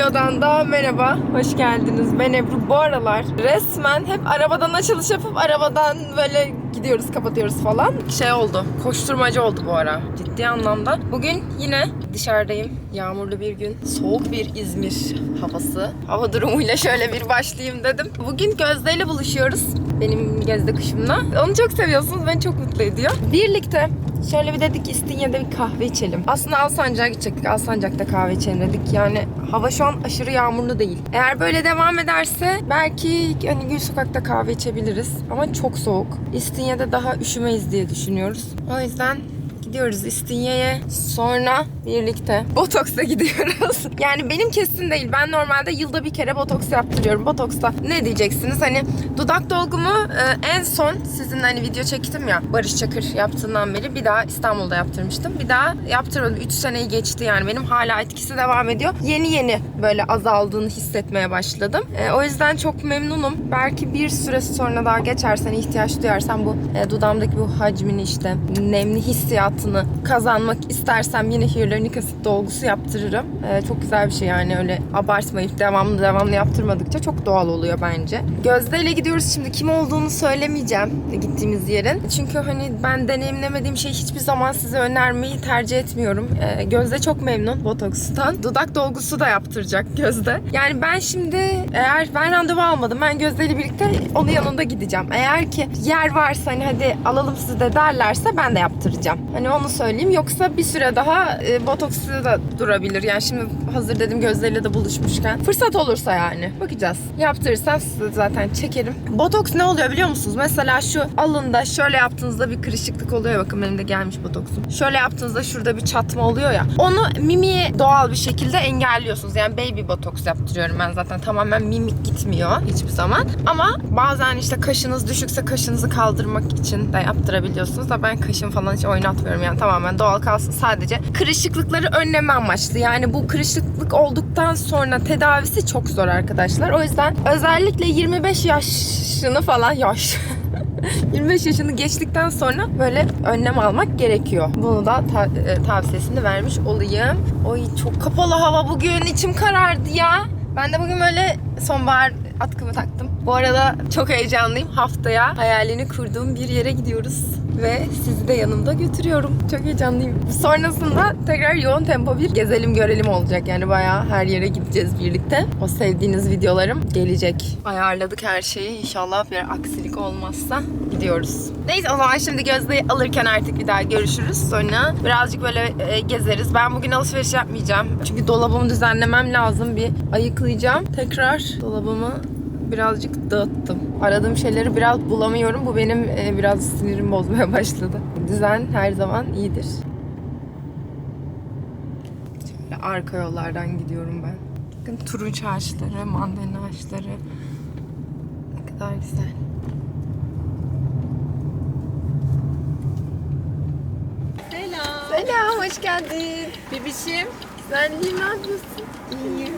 videodan da merhaba, hoş geldiniz. Ben Ebru. Bu aralar resmen hep arabadan açılış yapıp arabadan böyle gidiyoruz, kapatıyoruz falan. Şey oldu, koşturmacı oldu bu ara ciddi anlamda. Bugün yine dışarıdayım. Yağmurlu bir gün, soğuk bir İzmir havası. Hava durumuyla şöyle bir başlayayım dedim. Bugün Gözde ile buluşuyoruz. Benim Gözde kuşumla. Onu çok seviyorsunuz, beni çok mutlu ediyor. Birlikte Şöyle bir dedik İstinye'de bir kahve içelim. Aslında Alsancak'a gidecektik. Alsancak'ta kahve içelim dedik. Yani hava şu an aşırı yağmurlu değil. Eğer böyle devam ederse belki hani Gül Sokak'ta kahve içebiliriz. Ama çok soğuk. İstinye'de daha üşümeyiz diye düşünüyoruz. O yüzden gidiyoruz İstinye'ye. Sonra birlikte Botoks'a gidiyoruz. Yani benim kesin değil. Ben normalde yılda bir kere botoks yaptırıyorum. Botoks'ta ne diyeceksiniz? Hani dudak dolgumu e, en son sizin hani video çektim ya Barış Çakır yaptığından beri bir daha İstanbul'da yaptırmıştım. Bir daha yaptırmadım. 3 seneyi geçti yani. Benim hala etkisi devam ediyor. Yeni yeni böyle azaldığını hissetmeye başladım. E, o yüzden çok memnunum. Belki bir süre sonra daha geçersen ihtiyaç duyarsan bu e, dudağımdaki bu hacmini işte nemli hissiyatını kazanmak istersem yine hyaluronik asit dolgusu yaptırırım. E, çok güzel bir şey yani öyle abartmayıp devamlı devamlı yaptırmadıkça çok doğal oluyor bence. Gözde ile gidiyoruz şimdi. Kim olduğunu söylemeyeceğim gittiğimiz yerin. Çünkü hani ben deneyimlemediğim şeyi hiçbir zaman size önermeyi tercih etmiyorum. E, Gözde çok memnun botokstan. Dudak dolgusu da yaptıracak Gözde. Yani ben şimdi eğer ben randevu almadım. Ben Gözde ile birlikte onun yanında gideceğim. Eğer ki yer varsa hani hadi alalım sizi de derlerse ben de yaptıracağım. Hani onu söyleyeyim. Yoksa bir süre daha e, botoksu da durabilir. Yani şimdi hazır dedim Gözde ile de buluşmuşken. Fırsat olursa yani. Bakacağız. Yaptırırsam size zaten çekerim. Botoks ne oluyor biliyor musunuz? Mesela şu alında şöyle yaptığınızda bir kırışıklık oluyor. Bakın benim de gelmiş botoksum. Şöyle yaptığınızda şurada bir çatma oluyor ya. Onu mimiğe doğal bir şekilde engelliyorsunuz. Yani baby botoks yaptırıyorum ben zaten. Tamamen mimik gitmiyor hiçbir zaman. Ama bazen işte kaşınız düşükse kaşınızı kaldırmak için de yaptırabiliyorsunuz. Da ben kaşım falan hiç oynatmıyorum. Yani tamamen doğal kalsın. Sadece kırışıklıkları önleme amaçlı. Yani bu kırışıklık olduktan sonra tedavisi çok zor arkadaşlar. O yüzden özellikle 25 yaşını falan yaş 25 yaşını geçtikten sonra böyle önlem almak gerekiyor. Bunu da ta- e, tavsiyesini vermiş olayım. Oy çok kapalı hava bugün içim karardı ya. Ben de bugün böyle sonbahar atkımı taktım. Bu arada çok heyecanlıyım. Haftaya hayalini kurduğum bir yere gidiyoruz. Ve sizi de yanımda götürüyorum. Çok heyecanlıyım. Sonrasında tekrar yoğun tempo bir gezelim görelim olacak. Yani bayağı her yere gideceğiz birlikte. O sevdiğiniz videolarım gelecek. Ayarladık her şeyi. İnşallah bir aksilik olmazsa gidiyoruz. Neyse o zaman şimdi Gözde'yi alırken artık bir daha görüşürüz. Sonra birazcık böyle e, gezeriz. Ben bugün alışveriş yapmayacağım. Çünkü dolabımı düzenlemem lazım. Bir ayıklayacağım. Tekrar dolabımı birazcık dağıttım. Aradığım şeyleri biraz bulamıyorum. Bu benim e, biraz sinirim bozmaya başladı. Düzen her zaman iyidir. Şöyle arka yollardan gidiyorum ben. Bakın turunç ağaçları, mandalina ağaçları. Ne kadar güzel. Selam. Hoş geldin. Bebişim. Güzelliğim, ne yapıyorsun? İyiyim.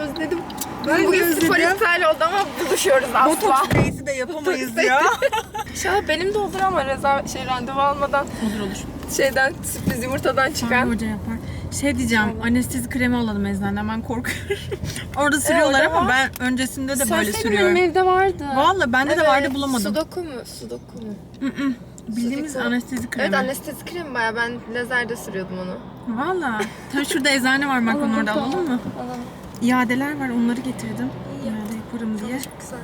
Özledim. Ben Bugün özledim. spor iptal oldu ama buluşuyoruz asla. Botoks date'i de yapamayız ya. İnşallah benim de olur ama reza şey randevu almadan Olur olur. şeyden sürpriz yumurtadan Çıkan çıkan. hoca yapar. Şey diyeceğim, anestezi kremi alalım eczaneden ben korkuyorum. Orada sürüyorlar orada ama var. ben öncesinde de böyle Söylesene, sürüyorum. Benim evde vardı. Valla bende de vardı bulamadım. Sudoku mu? Sudoku mu? Mm-mm. Bildiğimiz Sudoku. anestezi kremi. Evet anestezi kremi baya ben lazerde sürüyordum onu. Valla. Tabii şurada eczane var Makron orada alalım mı? Alalım. İadeler var onları getirdim. İade yaparım diye. Çok güzel.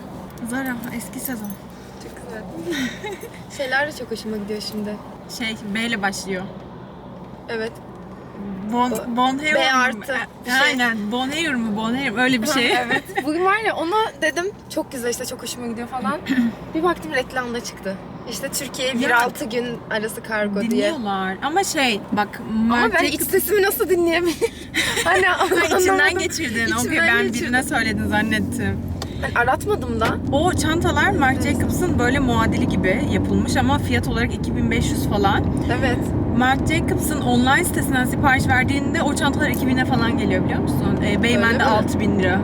Zara eski sezon. Çok güzel. Şeyler de çok hoşuma gidiyor şimdi. Şey B ile başlıyor. Evet. Bon, Bonheur B mu? artı bir şey. Aynen. Bonheur mu? Bonheur mu? Öyle bir şey. evet. Bugün var ya ona dedim çok güzel işte çok hoşuma gidiyor falan. bir baktım reklamda çıktı. İşte Türkiye 1-6 gün arası kargo diye. Dinliyorlar. Ama şey bak Ama ben iç sesimi nasıl dinleyebilirim? hani Ha, içinden anlamadım. geçirdin. İçimden Okey ben geçirdim. birine söyledin zannettim. Ben aratmadım da. O çantalar Marc Jacobs'ın böyle muadili gibi yapılmış ama fiyat olarak 2500 falan. Evet. Marc Jacobs'ın online sitesinden sipariş verdiğinde o çantalar 2000'e falan geliyor biliyor musun? E, Beymen'de mi? 6000 lira.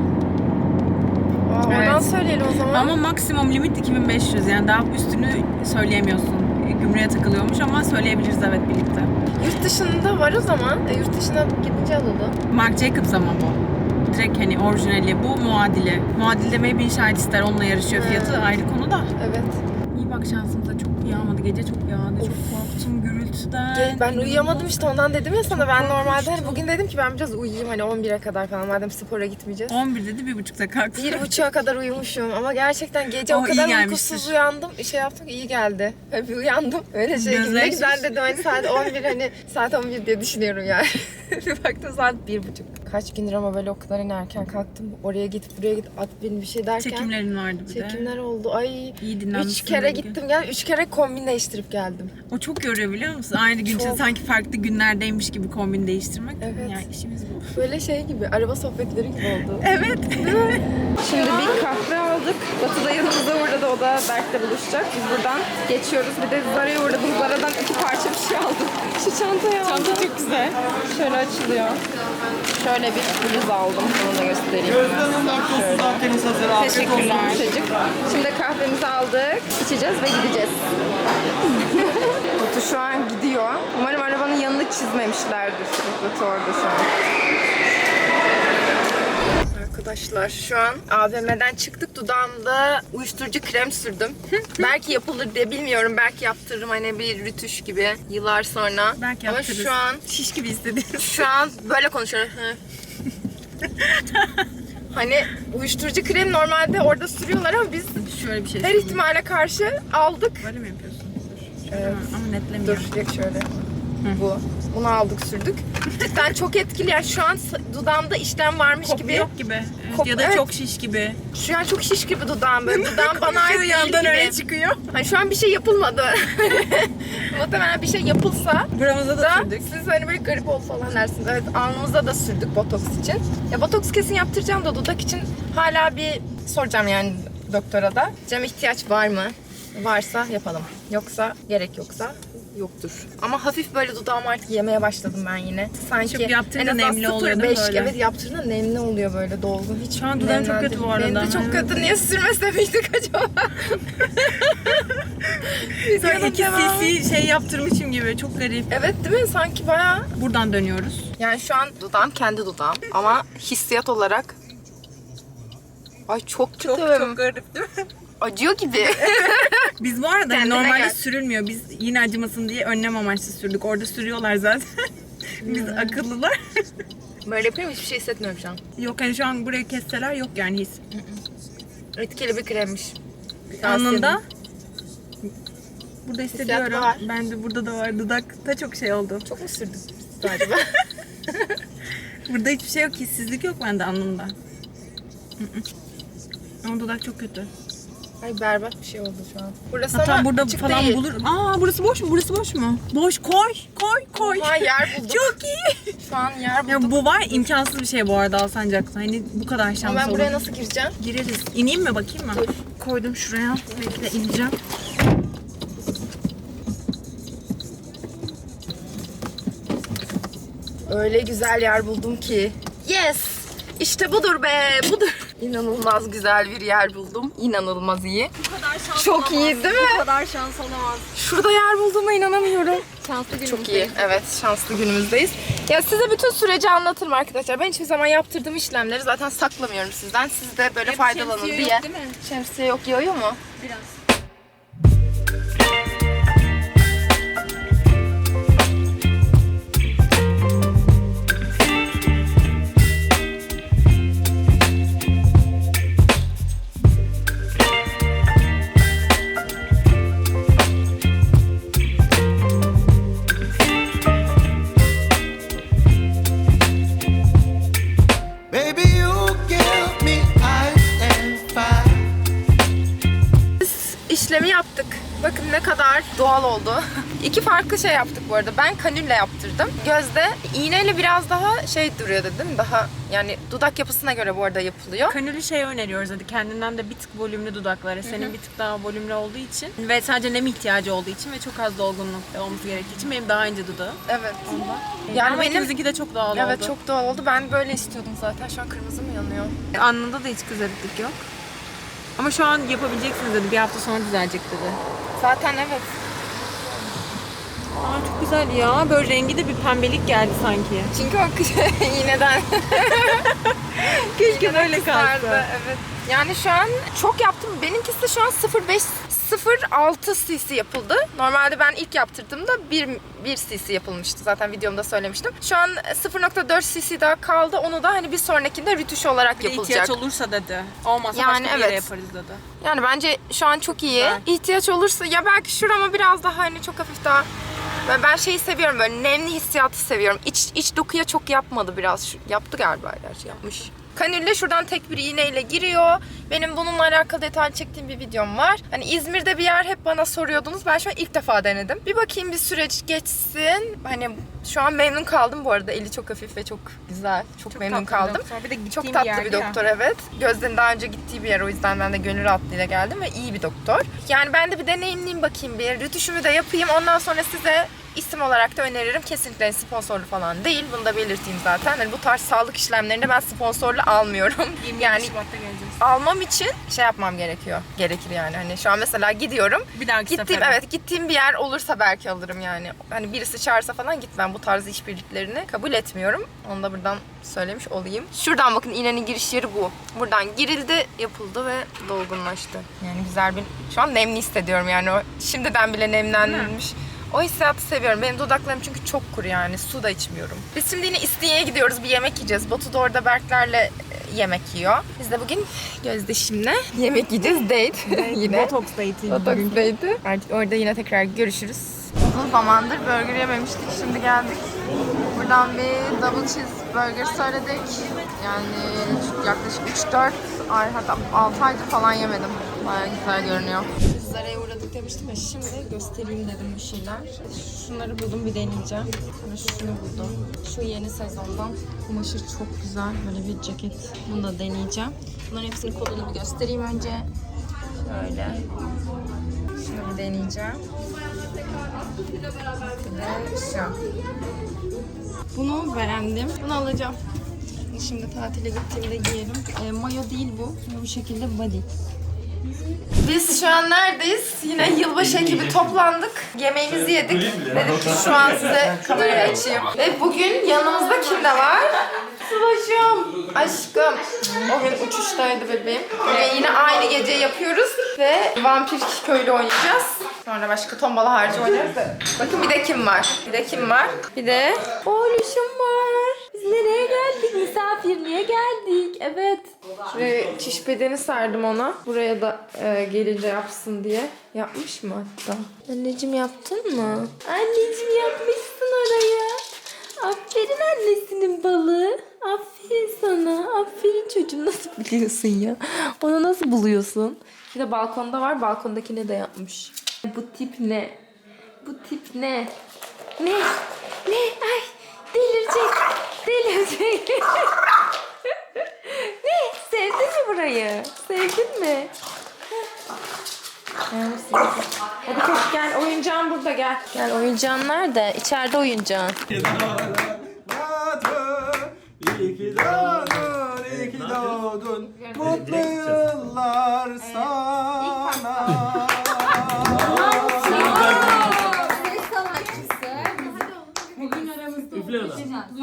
Aa, Oradan Evet. söyleyelim o zaman. Ama maksimum limit 2500 yani daha üstünü söyleyemiyorsun. Gümrüğe takılıyormuş ama söyleyebiliriz evet birlikte. Yurt dışında var o zaman. E, yurt dışına gidince alalım. Marc Jacobs ama bu. direkt hani orijinali. Bu muadili. Muadil demeyi bin şahit ister. Onunla yarışıyor. Fiyatı ayrı konu da. Evet. İyi bak şansımıza çok yağmadı. Gece çok yağdı. Çok korktum gürültüden. Ge- Ben uyuyamadım işte ondan dedim ya sana. Ben normalde hani bugün dedim ki ben biraz uyuyayım hani 11'e kadar falan madem spora gitmeyeceğiz. 11 dedi bir buçukta kalktı. Bir buçuğa kadar uyumuşum ama gerçekten gece o O kadar uykusuz uyandım. Şey yaptım iyi geldi. Bir uyandım. Öyle şey. Gözler güzel dedim hani saat 11 hani saat 11 diye düşünüyorum yani. bir baktım saat bir buçuk. Kaç gündür ama böyle o kadar hani erken kalktım. Oraya git buraya git at beni bir şey derken. Çekimlerin vardı bir de. Çekimler oldu. Ay. İyi dinlenmişsin. Üç kere gittim gel. Üç kere kombin değiştirip geldim. O çok yoruyor biliyor musun? Aynı gün için Çok. sanki farklı günlerdeymiş gibi kombin değiştirmek. Evet. Yani işimiz bu. Böyle şey gibi. Araba sohbetleri gibi oldu. Evet. Şimdi bir kahve aldık. Batı da yanımıza uğradı. O da Berk'le buluşacak. Biz buradan geçiyoruz. Bir de Zara'ya uğradım. Zara'dan iki parça bir şey aldım. Şu çantayı aldım. Çanta çok güzel. Şöyle açılıyor. Şöyle bir bluz aldım. Onu da göstereyim. Şöyle. Zaten hazır. Afiyet olsun. Teşekkürler. Yumuşacık. Şimdi kahvemizi aldık. içeceğiz ve gideceğiz. Batu şu an gidiyor. Umarım arabanın yanını çizmemişlerdir. Batu orada şu an. Arkadaşlar şu an AVM'den çıktık. Dudağımda uyuşturucu krem sürdüm. belki yapılır diye bilmiyorum. Belki yaptırırım hani bir rütüş gibi yıllar sonra. Belki Ama yaptırırız. şu an Şiş gibi hissediyorum. şu an böyle konuşuyorum. Hani uyuşturucu krem normalde orada sürüyorlar ama biz Şöyle bir şey her söyleyeyim. ihtimale karşı aldık. Böyle mi yapıyorsun? Evet. Ama netlemiyor. Dur şöyle. Bu. Bunu aldık sürdük. Cidden çok etkili. Yani şu an dudağımda işlem varmış Koku gibi. yok gibi. Kop- ya da evet. çok şiş gibi. Şu an çok şiş gibi dudağım böyle. Dudağım bana ait değil yandan gibi. öyle çıkıyor. Hani şu an bir şey yapılmadı. Muhtemelen bir şey yapılsa Buramıza da da sürdük. siz hani böyle garip oldu falan dersiniz. Evet alnımıza da sürdük botoks için. Ya botoks kesin yaptıracağım da dudak için hala bir soracağım yani doktora da. Cem ihtiyaç var mı? Varsa yapalım. Yoksa gerek yoksa yoktur. Ama hafif böyle dudağımı artık yemeye başladım ben yine. Sanki Çok yaptığında en nemli oluyor değil mi 0.5 böyle? Evet yaptığında nemli oluyor böyle dolgun. Hiç Şu an dudağın çok kötü bu arada. Benim de çok kötü. Niye sürmesemiştik acaba? Sonra iki cc şey yaptırmışım gibi. Çok garip. Evet değil mi? Sanki bayağı Buradan dönüyoruz. Yani şu an dudağım kendi dudağım ama hissiyat olarak Ay çok kötü. garip değil mi? Acıyor gibi. Biz bu arada hani Kendine normalde gel. sürülmüyor. Biz yine acımasın diye önlem amaçlı sürdük. Orada sürüyorlar zaten. Biz akıllılar. Böyle yapıyorum hiçbir şey hissetmiyorum şu an. yok hani şu an burayı kesseler yok yani his. Etkili bir kremmiş. Anında burada hissediyorum. var. Ben de burada da var. Dudakta çok şey oldu. Çok mu sürdüm acaba? Burada hiçbir şey yok. Hissizlik yok bende hı. Ama dudak çok kötü. Ay berbat bir şey oldu şu an. Burası Hatta ama burada açık falan değil. bulur. Aa burası boş mu? Burası boş mu? Boş. Koy. Koy. Koy. Ha yer bulduk. Çok iyi. Şu an yer bulduk. Ya bu var imkansız bir şey bu arada Alsancak'ta. Hani bu kadar Ama şans ben olur. buraya nasıl gireceğim? Gireriz. İneyim mi bakayım mı? Dur. Koydum şuraya. Bekle ineceğim. Öyle güzel yer buldum ki. Yes! İşte budur be, budur. İnanılmaz güzel bir yer buldum. İnanılmaz iyi. Bu kadar şans Çok iyi değil mi? Bu kadar şans olamaz. Şurada yer bulduğuma inanamıyorum. Şanslı günümüz. Çok iyi. Evet, şanslı günümüzdeyiz. Ya size bütün süreci anlatırım arkadaşlar. Ben hiçbir zaman yaptırdığım işlemleri zaten saklamıyorum sizden. Siz de böyle faydalanın şemsiye diye. yok değil mi? Şemsiye yok, yağıyor mu? Biraz. Farklı şey yaptık bu arada. Ben kanülle yaptırdım. Gözde iğneyle biraz daha şey duruyor dedim. Daha yani dudak yapısına göre bu arada yapılıyor. Kanülü şey öneriyoruz hadi kendinden de bir tık volümlü dudakları. Senin bir tık daha volümlü olduğu için ve sadece nem ihtiyacı olduğu için ve çok az dolgunluk olması gerektiği için benim daha ince dudağım. Evet. Ondan. Yani Ama benim- ikimizinki de çok doğal Evet oldu. çok doğal oldu. Ben böyle istiyordum zaten. Şu an kırmızı mı yanıyor? Alnında da hiç kızarıklık yok. Ama şu an yapabileceksiniz dedi. Bir hafta sonra düzelecek dedi. Zaten evet. Aa çok güzel ya. Böyle rengi de bir pembelik geldi sanki. Çünkü o iğneden Keşke böyle kızardı, kalsa. Evet. Yani şu an çok yaptım. Benimkisi de şu an 0.5 0.6 cc yapıldı. Normalde ben ilk yaptırdığımda 1, 1 cc yapılmıştı. Zaten videomda söylemiştim. Şu an 0.4 cc daha kaldı. Onu da hani bir sonrakinde rütüş olarak Bir de yapılacak. ihtiyaç olursa dedi. Olmazsa Yani başka bir yere evet. yaparız dedi. Yani bence şu an çok iyi. Güzel. İhtiyaç olursa ya belki şurama biraz daha hani çok hafif daha ben, ben şeyi seviyorum böyle nemli hissiyatı seviyorum. İç, iç dokuya çok yapmadı biraz. Şu- yaptı galiba gerçi yapmış. Kanülle şuradan tek bir iğneyle giriyor. Benim bununla alakalı detaylı çektiğim bir videom var. Hani İzmir'de bir yer hep bana soruyordunuz. Ben şu an ilk defa denedim. Bir bakayım bir süreç geçsin. Hani şu an memnun kaldım bu arada. Eli çok hafif ve çok güzel. Çok, memnun tatlı bir kaldım. doktor. Bir de Çok bir tatlı bir, ya. doktor evet. Gözde'nin daha önce gittiği bir yer o yüzden ben de gönül rahatlığıyla geldim ve iyi bir doktor. Yani ben de bir deneyimleyeyim bakayım bir. Rütüşümü de yapayım. Ondan sonra size isim olarak da öneririm. Kesinlikle sponsorlu falan değil. Bunu da belirteyim zaten. Hani bu tarz sağlık işlemlerinde ben sponsorlu almıyorum. 27 yani Şubat'ta geleceğiz. almam için şey yapmam gerekiyor. Gerekir yani. Hani şu an mesela gidiyorum. Bir dahaki Gittiğim sefere. evet gittiğim bir yer olursa belki alırım yani. Hani birisi çağırsa falan gitmem. Bu tarz işbirliklerini kabul etmiyorum. Onu da buradan söylemiş olayım. Şuradan bakın iğnenin giriş yeri bu. Buradan girildi, yapıldı ve dolgunlaştı. Yani güzel bir... Şu an nemli hissediyorum yani. O şimdiden bile nemlenmiş. O hissiyatı seviyorum. Benim dudaklarım çünkü çok kuru yani. Su da içmiyorum. Biz şimdi yine İstinye'ye gidiyoruz. Bir yemek yiyeceğiz. Batu da orada Berkler'le e, yemek yiyor. Biz de bugün Gözdeşim'le yemek yiyeceğiz. Date yine. Botox date'i. Botoks'taydı. Artık orada yine tekrar görüşürüz. Uzun zamandır burger yememiştik. Şimdi geldik. Buradan bir double cheeseburger söyledik. Yani yaklaşık 3-4 ay hatta 6 aydır falan yemedim. Baya güzel görünüyor. Zara'ya uğradık demiştim ya şimdi göstereyim dedim bir şeyler. Şunları buldum bir deneyeceğim. Sonra şunu buldum. Şu yeni sezondan. Kumaşı çok güzel. Böyle bir ceket. Bunu da deneyeceğim. Bunların hepsinin kodunu bir göstereyim önce. Şöyle. Şunu bir deneyeceğim. Bunu beğendim. Bunu alacağım. Şimdi tatile gittiğimde giyerim. E, mayo değil bu. Bu şekilde body. Biz şu an neredeyiz? Yine yılbaşı ekibi toplandık. Yemeğimizi yedik. Dedim ki şu an size kamerayı açayım. Ve bugün yanımızda kim de var? Sıvaşım, aşkım. O gün uçuştaydı bebeğim. Ve yine aynı gece yapıyoruz ve vampir köylü oynayacağız. Sonra başka tombala harcı oynarız da. Bakın bir de kim var? Bir de kim var? Bir de oğluşum var. Biz nereye? Misafirliğe geldik. Evet. Şuraya çiş bedeni serdim ona. Buraya da e, gelince yapsın diye. Yapmış mı hatta? Anneciğim yaptın mı? Anneciğim yapmışsın oraya. Aferin annesinin balı. Aferin sana. Aferin çocuğum. Nasıl biliyorsun ya? Onu nasıl buluyorsun? Bir de balkonda var. Balkondakine de yapmış. Bu tip ne? Bu tip ne? Ne? Ne? Ay delirecek. Delirecek. ne? Sevdin mi burayı? Sevdin mi? Hadi koş gel. Oyuncağın burada gel. Gel oyuncağın nerede? İçeride oyuncağın.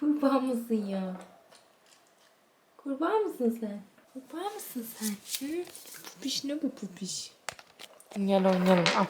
Kurbağa mısın ya? Kurbağa mısın sen? Kurbağa mısın sen? Hı? Pupiş ne bu pupiş? Gel oynayalım. Al.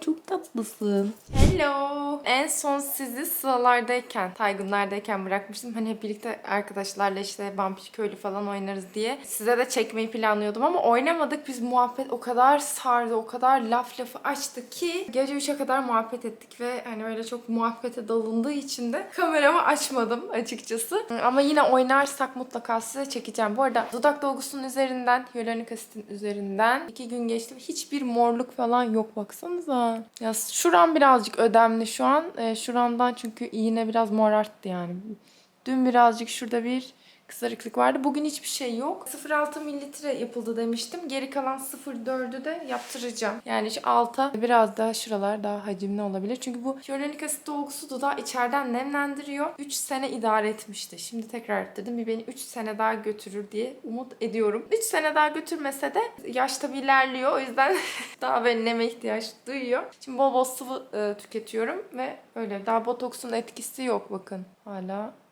Çok tatlısın Hello. En son sizi sıralardayken, Taygunlardayken bırakmıştım. Hani hep birlikte arkadaşlarla işte Vampir Köylü falan oynarız diye. Size de çekmeyi planlıyordum ama oynamadık. Biz muhabbet o kadar sardı, o kadar laf lafı açtı ki gece 3'e kadar muhabbet ettik ve hani öyle çok muhabbete dalındığı için de kameramı açmadım açıkçası. Ama yine oynarsak mutlaka size çekeceğim. Bu arada dudak dolgusunun üzerinden, hyaluronik asitin üzerinden iki gün geçti hiçbir morluk falan yok baksanıza. Ya şuram birazcık ödemli şu an. Ee, şuramdan çünkü iğne biraz morarttı yani. Dün birazcık şurada bir kızarıklık vardı. Bugün hiçbir şey yok. 0.6 mililitre yapıldı demiştim. Geri kalan 0.4'ü de yaptıracağım. Yani şu alta biraz daha şuralar daha hacimli olabilir. Çünkü bu hyaluronik asit dolgusu dudağı içeriden nemlendiriyor. 3 sene idare etmişti. Şimdi tekrar dedim bir beni 3 sene daha götürür diye umut ediyorum. 3 sene daha götürmese de yaş tabii ilerliyor. O yüzden daha böyle neme ihtiyaç duyuyor. Şimdi bol bol sıvı e, tüketiyorum ve öyle daha botoksun etkisi yok bakın. Hala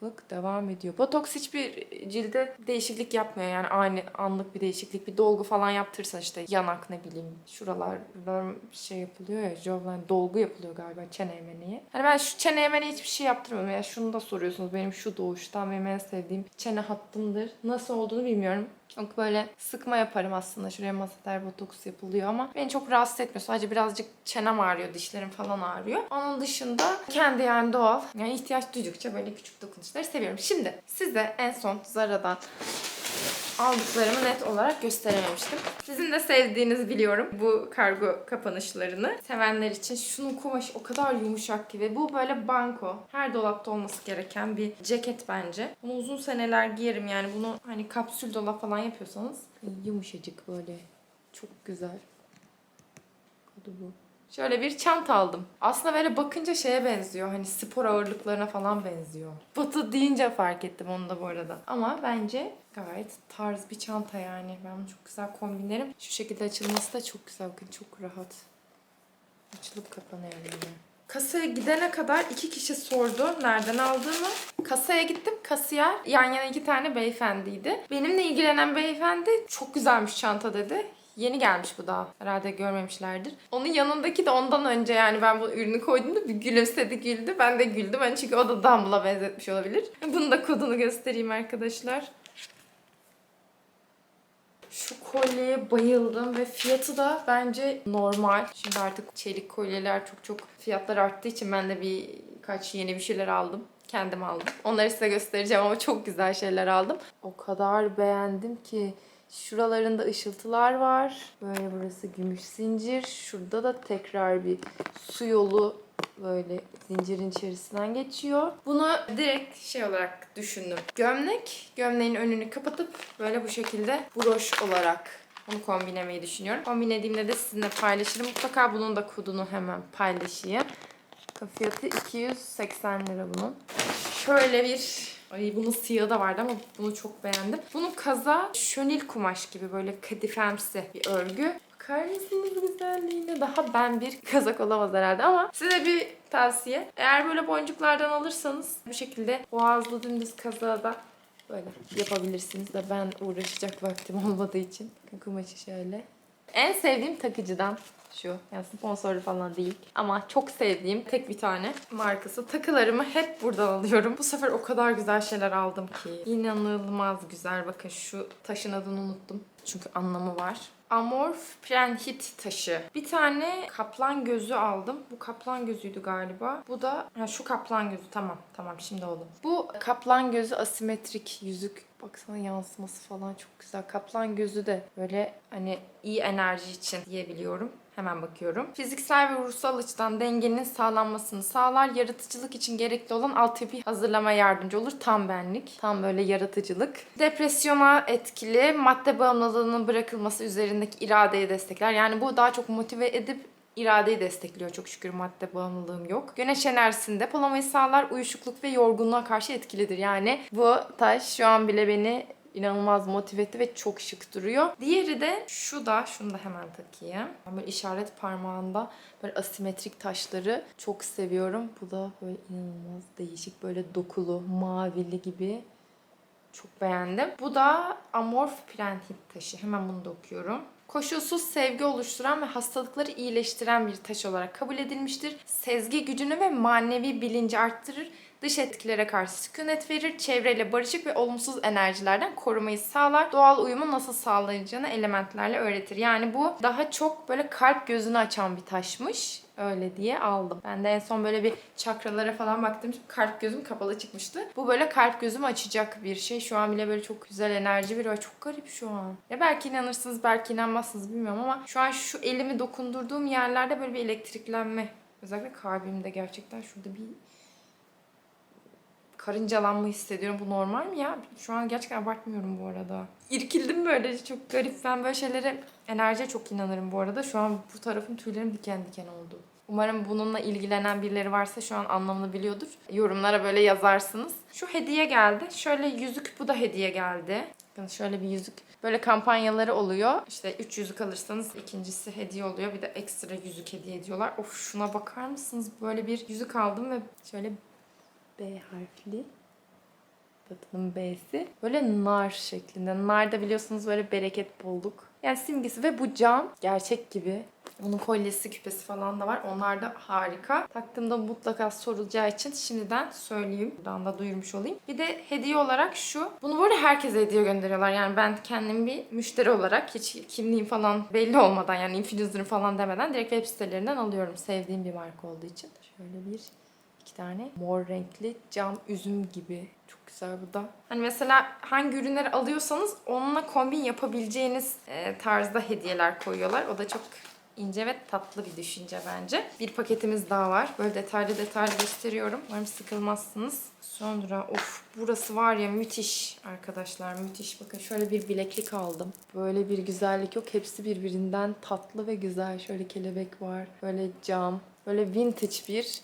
karışıklık devam ediyor. Botoks hiçbir cilde değişiklik yapmıyor yani aynı anlık bir değişiklik. Bir dolgu falan yaptırırsan işte yanak ne bileyim şuralar buralar şey yapılıyor ya jawline dolgu yapılıyor galiba çene emeneği. Hani ben şu çene emeneği hiçbir şey yaptırmıyorum. Ya şunu da soruyorsunuz benim şu doğuştan benim en sevdiğim çene hattımdır. Nasıl olduğunu bilmiyorum. Çok böyle sıkma yaparım aslında. Şuraya masater botoks yapılıyor ama beni çok rahatsız etmiyor. Sadece birazcık çenem ağrıyor, dişlerim falan ağrıyor. Onun dışında kendi yani doğal. Yani ihtiyaç duydukça böyle küçük dokunuşları seviyorum. Şimdi size en son Zara'dan aldıklarımı net olarak gösterememiştim. Sizin de sevdiğinizi biliyorum bu kargo kapanışlarını. Sevenler için şunun kumaşı o kadar yumuşak ki ve bu böyle banko. Her dolapta olması gereken bir ceket bence. Bunu uzun seneler giyerim yani bunu hani kapsül dolap falan yapıyorsanız yumuşacık böyle çok güzel. Kodu bu. Şöyle bir çanta aldım. Aslında böyle bakınca şeye benziyor. Hani spor ağırlıklarına falan benziyor. Batı deyince fark ettim onu da bu arada. Ama bence gayet tarz bir çanta yani. Ben bunu çok güzel kombinlerim. Şu şekilde açılması da çok güzel. Bakın çok rahat. Açılıp kapanıyor böyle. Kasaya gidene kadar iki kişi sordu nereden aldığımı. Kasaya gittim. Kasiyer yan yana iki tane beyefendiydi. Benimle ilgilenen beyefendi çok güzelmiş çanta dedi. Yeni gelmiş bu daha. Herhalde görmemişlerdir. Onun yanındaki de ondan önce yani ben bu ürünü koyduğumda bir gülümsedi güldü. Ben de güldüm. Ben çünkü o da Dumble'a benzetmiş olabilir. Bunun da kodunu göstereyim arkadaşlar. Şu kolyeye bayıldım ve fiyatı da bence normal. Şimdi artık çelik kolyeler çok çok fiyatlar arttığı için ben de birkaç yeni bir şeyler aldım. Kendim aldım. Onları size göstereceğim ama çok güzel şeyler aldım. O kadar beğendim ki Şuralarında ışıltılar var. Böyle burası gümüş zincir. Şurada da tekrar bir su yolu böyle zincirin içerisinden geçiyor. Bunu direkt şey olarak düşündüm. Gömlek, gömleğin önünü kapatıp böyle bu şekilde broş olarak bunu kombinlemeyi düşünüyorum. Kombinlediğimde de sizinle paylaşırım. Mutlaka bunun da kodunu hemen paylaşayım. Fiyatı 280 lira bunun. Şöyle bir Ay bunun siyahı da vardı ama bunu çok beğendim. Bunun kaza şönil kumaş gibi böyle kadifemsi bir örgü. Bakar mısınız güzelliğine? Daha ben bir kazak olamaz herhalde ama size bir tavsiye. Eğer böyle boncuklardan alırsanız bu şekilde boğazlı dümdüz kazağı da böyle yapabilirsiniz de ben uğraşacak vaktim olmadığı için. Kumaşı şöyle. En sevdiğim takıcıdan şu. Yani sponsorlu falan değil. Ama çok sevdiğim tek bir tane markası. Takılarımı hep buradan alıyorum. Bu sefer o kadar güzel şeyler aldım ki. İnanılmaz güzel. Bakın şu taşın adını unuttum. Çünkü anlamı var. Amorf Prenhit taşı. Bir tane kaplan gözü aldım. Bu kaplan gözüydü galiba. Bu da ha, şu kaplan gözü. Tamam tamam şimdi oldu. Bu kaplan gözü asimetrik yüzük. Baksana yansıması falan çok güzel. Kaplan gözü de böyle hani iyi enerji için diyebiliyorum. Hemen bakıyorum. Fiziksel ve ruhsal açıdan dengenin sağlanmasını sağlar. Yaratıcılık için gerekli olan altyapıyı hazırlamaya yardımcı olur. Tam benlik. Tam böyle yaratıcılık. Depresyona etkili. Madde bağımlılığının bırakılması üzerindeki iradeyi destekler. Yani bu daha çok motive edip iradeyi destekliyor. Çok şükür madde bağımlılığım yok. Güneş enerjisini depolamayı sağlar. Uyuşukluk ve yorgunluğa karşı etkilidir. Yani bu taş şu an bile beni inanılmaz motive etti ve çok şık duruyor. Diğeri de şu da, şunu da hemen takayım. Böyle işaret parmağında böyle asimetrik taşları çok seviyorum. Bu da böyle inanılmaz değişik böyle dokulu, mavili gibi. Çok beğendim. Bu da Amorf Prentit taşı. Hemen bunu da okuyorum. Koşulsuz sevgi oluşturan ve hastalıkları iyileştiren bir taş olarak kabul edilmiştir. Sezgi gücünü ve manevi bilinci arttırır. Dış etkilere karşı sükunet verir, çevreyle barışık ve olumsuz enerjilerden korumayı sağlar. Doğal uyumu nasıl sağlayacağını elementlerle öğretir. Yani bu daha çok böyle kalp gözünü açan bir taşmış. Öyle diye aldım. Ben de en son böyle bir çakralara falan baktım. Kalp gözüm kapalı çıkmıştı. Bu böyle kalp gözümü açacak bir şey. Şu an bile böyle çok güzel enerji veriyor. Çok garip şu an. Ya belki inanırsınız belki inanmazsınız bilmiyorum ama şu an şu elimi dokundurduğum yerlerde böyle bir elektriklenme. Özellikle kalbimde gerçekten şurada bir karıncalanma hissediyorum. Bu normal mi ya? Şu an gerçekten abartmıyorum bu arada. İrkildim böyle çok garip. Ben böyle şeylere enerjiye çok inanırım bu arada. Şu an bu tarafım tüylerim diken diken oldu. Umarım bununla ilgilenen birileri varsa şu an anlamını biliyordur. Yorumlara böyle yazarsınız. Şu hediye geldi. Şöyle yüzük bu da hediye geldi. Bakın şöyle bir yüzük. Böyle kampanyaları oluyor. İşte 3 yüzük alırsanız ikincisi hediye oluyor. Bir de ekstra yüzük hediye ediyorlar. Of şuna bakar mısınız? Böyle bir yüzük aldım ve şöyle B harfli. Batının B'si. Böyle nar şeklinde. Nar da biliyorsunuz böyle bereket bolluk. Yani simgesi ve bu cam gerçek gibi. Onun kolyesi, küpesi falan da var. Onlar da harika. Taktığımda mutlaka sorulacağı için şimdiden söyleyeyim. Buradan da duyurmuş olayım. Bir de hediye olarak şu. Bunu böyle herkese hediye gönderiyorlar. Yani ben kendim bir müşteri olarak hiç kimliğim falan belli olmadan yani influencer'ım falan demeden direkt web sitelerinden alıyorum. Sevdiğim bir marka olduğu için. Şöyle bir iki tane mor renkli cam üzüm gibi. Çok güzel bu da. Hani mesela hangi ürünleri alıyorsanız onunla kombin yapabileceğiniz e, tarzda hediyeler koyuyorlar. O da çok ince ve tatlı bir düşünce bence. Bir paketimiz daha var. Böyle detaylı detaylı gösteriyorum. Umarım sıkılmazsınız. Sonra of burası var ya müthiş arkadaşlar müthiş. Bakın şöyle bir bileklik aldım. Böyle bir güzellik yok. Hepsi birbirinden tatlı ve güzel. Şöyle kelebek var. Böyle cam. Böyle vintage bir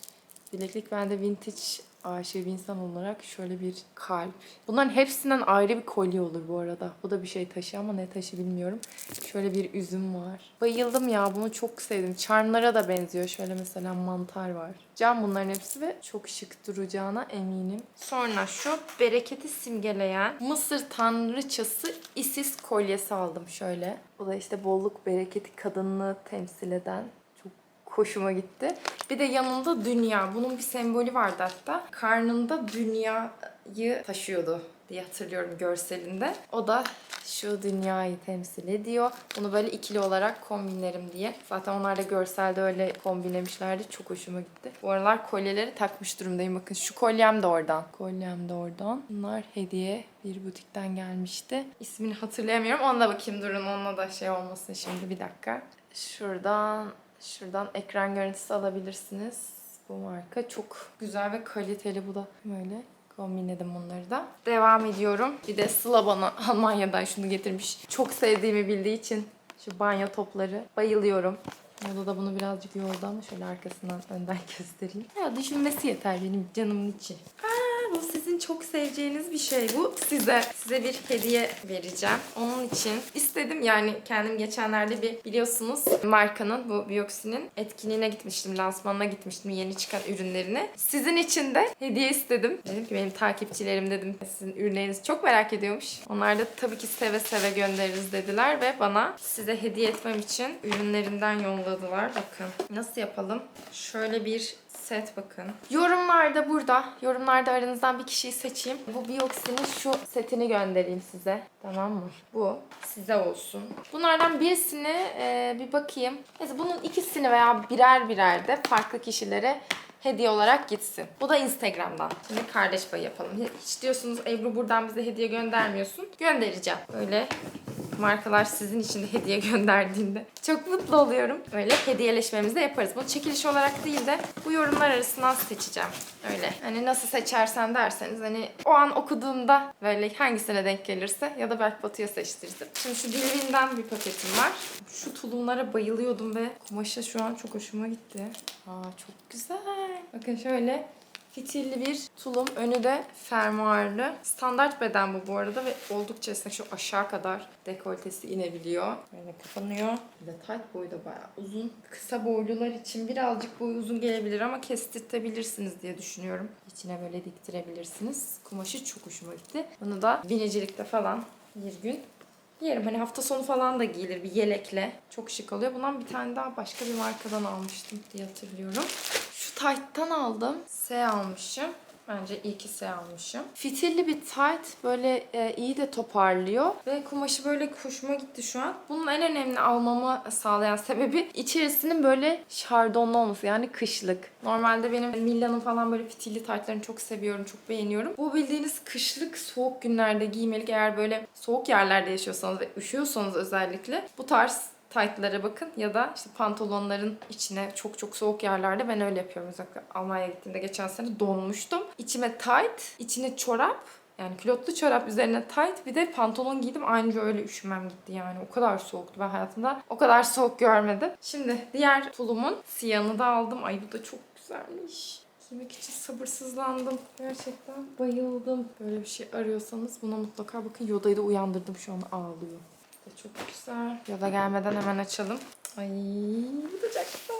bileklik. Ben de vintage aşığı bir insan olarak şöyle bir kalp. Bunların hepsinden ayrı bir kolye olur bu arada. Bu da bir şey taşı ama ne taşı bilmiyorum. Şöyle bir üzüm var. Bayıldım ya bunu çok sevdim. Charmlara da benziyor. Şöyle mesela mantar var. Cam bunların hepsi ve çok şık duracağına eminim. Sonra şu bereketi simgeleyen Mısır tanrıçası Isis kolyesi aldım şöyle. Bu da işte bolluk, bereketi, kadınlığı temsil eden hoşuma gitti. Bir de yanında dünya. Bunun bir sembolü vardı hatta. Karnında dünyayı taşıyordu diye hatırlıyorum görselinde. O da şu dünyayı temsil ediyor. Bunu böyle ikili olarak kombinlerim diye. Zaten onlar da görselde öyle kombinlemişlerdi. Çok hoşuma gitti. Bu aralar kolyeleri takmış durumdayım. Bakın şu kolyem de oradan. Kolyem de oradan. Bunlar hediye bir butikten gelmişti. İsmini hatırlayamıyorum. Ona da bakayım durun. Onunla da şey olmasın şimdi bir dakika. Şuradan Şuradan ekran görüntüsü alabilirsiniz. Bu marka çok güzel ve kaliteli bu da böyle. Kombinledim bunları da. Devam ediyorum. Bir de Sıla bana Almanya'dan şunu getirmiş. Çok sevdiğimi bildiği için şu banyo topları. Bayılıyorum. Moda da bunu birazcık yordu ama şöyle arkasından önden göstereyim. Ya düşünmesi yeter benim canımın içi. Aa, bu sizin çok seveceğiniz bir şey. Bu size. Size bir hediye vereceğim. Onun için istedim yani kendim geçenlerde bir biliyorsunuz markanın bu Bioxy'nin etkinliğine gitmiştim. Lansmanına gitmiştim yeni çıkan ürünlerini. Sizin için de hediye istedim. Dedim ki benim takipçilerim dedim sizin ürünlerinizi çok merak ediyormuş. Onlar da tabii ki seve seve göndeririz dediler ve bana size hediye etmem için ürünlerinden yolladılar. Bakın nasıl yapalım? Şöyle bir set bakın. Yorumlarda burada. Yorumlarda aranızdan bir kişiyi seçeyim. Bu Bioxy'nin şu setini göndereyim size. Tamam mı? Bu size olsun. Bunlardan birisini e, bir bakayım. Neyse bunun ikisini veya birer birer de farklı kişilere hediye olarak gitsin. Bu da Instagram'dan. Şimdi kardeş payı yapalım. Hiç diyorsunuz Ebru buradan bize hediye göndermiyorsun. Göndereceğim. Böyle markalar sizin için de hediye gönderdiğinde çok mutlu oluyorum. Öyle hediyeleşmemizi de yaparız. Bunu çekiliş olarak değil de bu yorumlar arasından seçeceğim. Öyle. Hani nasıl seçersen derseniz hani o an okuduğumda böyle hangisine denk gelirse ya da belki Batu'ya seçtirdim. Şimdi şu Dilvin'den bir paketim var. Şu tulumlara bayılıyordum ve kumaşı şu an çok hoşuma gitti. Aa çok güzel. Bakın şöyle Fitilli bir tulum. Önü de fermuarlı. Standart beden bu bu arada ve oldukça esnek. Şu aşağı kadar dekoltesi inebiliyor. Böyle kapanıyor. De tight boyu da bayağı uzun. Kısa boylular için birazcık boyu uzun gelebilir ama kestirtebilirsiniz diye düşünüyorum. İçine böyle diktirebilirsiniz. Kumaşı çok hoşuma gitti. Bunu da binicilikte falan bir gün Giyerim hani hafta sonu falan da giyilir bir yelekle. Çok şık oluyor. Bundan bir tane daha başka bir markadan almıştım diye hatırlıyorum. Tight'tan aldım. S almışım. Bence iyi ki S almışım. Fitilli bir tight böyle e, iyi de toparlıyor ve kumaşı böyle hoşuma gitti şu an. Bunun en önemli almamı sağlayan sebebi içerisinin böyle şardonlu olması yani kışlık. Normalde benim Millan'ın falan böyle fitilli tight'larını çok seviyorum, çok beğeniyorum. Bu bildiğiniz kışlık soğuk günlerde giymelik eğer böyle soğuk yerlerde yaşıyorsanız ve üşüyorsanız özellikle bu tarz tight'lara bakın ya da işte pantolonların içine çok çok soğuk yerlerde ben öyle yapıyorum. Özellikle Almanya'ya gittiğimde geçen sene donmuştum. İçime tight, içine çorap yani külotlu çorap üzerine tight bir de pantolon giydim. Aynıca öyle üşümem gitti yani. O kadar soğuktu. Ben hayatımda o kadar soğuk görmedim. Şimdi diğer tulumun siyahını da aldım. Ay bu da çok güzelmiş. Giymek için sabırsızlandım. Gerçekten bayıldım. Böyle bir şey arıyorsanız buna mutlaka bakın. Yoda'yı da uyandırdım şu an ağlıyor. Da çok güzel. Yoda gelmeden hemen açalım. Ay bu da çok.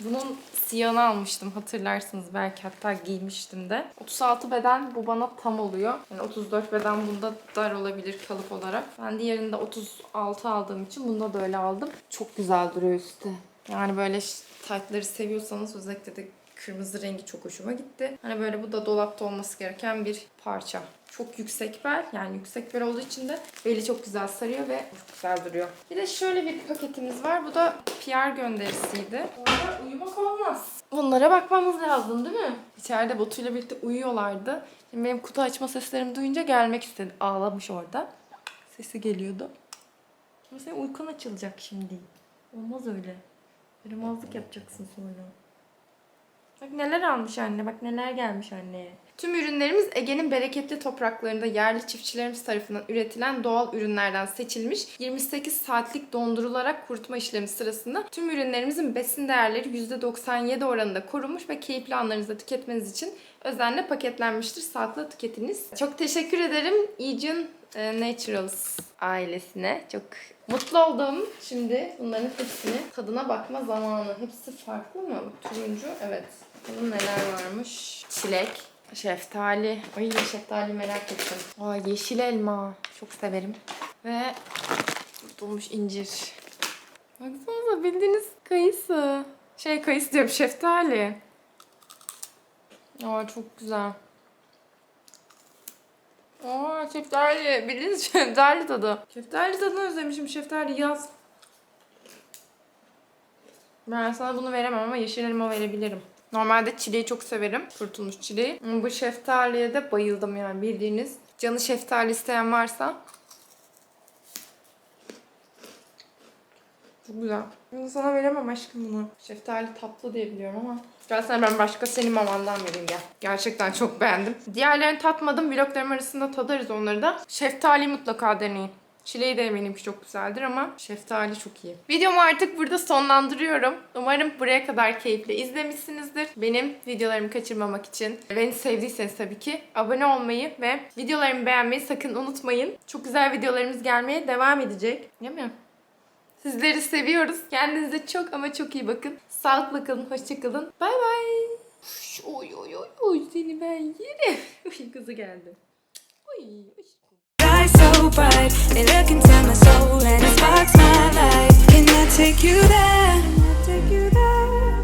Bunun siyahını almıştım hatırlarsınız belki hatta giymiştim de. 36 beden bu bana tam oluyor. Yani 34 beden bunda dar olabilir kalıp olarak. Ben diğerinde 36 aldığım için bunda da öyle aldım. Çok güzel duruyor üstte. Yani böyle taytları seviyorsanız özellikle de kırmızı rengi çok hoşuma gitti. Hani böyle bu da dolapta olması gereken bir parça. Çok yüksek bel yani yüksek bel olduğu için de beli çok güzel sarıyor ve çok güzel duruyor. Bir de şöyle bir paketimiz var. Bu da PR gönderisiydi. Orada uyumak olmaz. Bunlara bakmamız lazım değil mi? İçeride Batu'yla birlikte uyuyorlardı. Şimdi benim kutu açma seslerimi duyunca gelmek istedi. Ağlamış orada. Sesi geliyordu. Ama senin uykun açılacak şimdi. Olmaz öyle. Yaramazlık yapacaksın sonra. Bak neler almış anne, bak neler gelmiş anneye. Tüm ürünlerimiz Ege'nin bereketli topraklarında yerli çiftçilerimiz tarafından üretilen doğal ürünlerden seçilmiş. 28 saatlik dondurularak kurutma işlemi sırasında tüm ürünlerimizin besin değerleri %97 oranında korunmuş ve keyifli anlarınızda tüketmeniz için özenle paketlenmiştir. Sağlıklı tüketiniz. Çok teşekkür ederim Ejin e, Naturals ailesine. Çok mutlu oldum. Şimdi bunların hepsini tadına bakma zamanı. Hepsi farklı mı? Turuncu, evet. Bakalım neler varmış. Çilek, şeftali. Ay şeftali merak ettim. Aa, yeşil elma. Çok severim. Ve kurtulmuş incir. Baksanıza bildiğiniz kayısı. Şey kayısı diyorum şeftali. Aa çok güzel. Aa şeftali. Bildiğiniz şeftali tadı. Şeftali tadını özlemişim. Şeftali yaz. Ben sana bunu veremem ama yeşil elma verebilirim. Normalde çileği çok severim. Kurtulmuş çileği. Bu şeftaliye de bayıldım yani bildiğiniz. Canı şeftali isteyen varsa. Çok güzel. Bunu sana veremem aşkım bunu. Şeftali tatlı diye biliyorum ama. Gel sana ben başka senin mamandan vereyim gel. Gerçekten çok beğendim. Diğerlerini tatmadım. Vloglarım arasında tadarız onları da. Şeftali mutlaka deneyin. Çileği de eminim ki çok güzeldir ama şeftali çok iyi. Videomu artık burada sonlandırıyorum. Umarım buraya kadar keyifle izlemişsinizdir. Benim videolarımı kaçırmamak için beni sevdiyseniz tabii ki abone olmayı ve videolarımı beğenmeyi sakın unutmayın. Çok güzel videolarımız gelmeye devam edecek. Değil mi? Sizleri seviyoruz. Kendinize çok ama çok iyi bakın. Sağlıkla kalın, hoşça kalın. Bay bay. Oy oy oy oy seni ben yerim. Uy kızı geldi. Oy. oy. So bright, they look into my soul and it sparks my life. Can I take you there?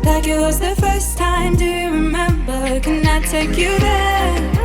Like it was the first time, do you remember? Can I take you there?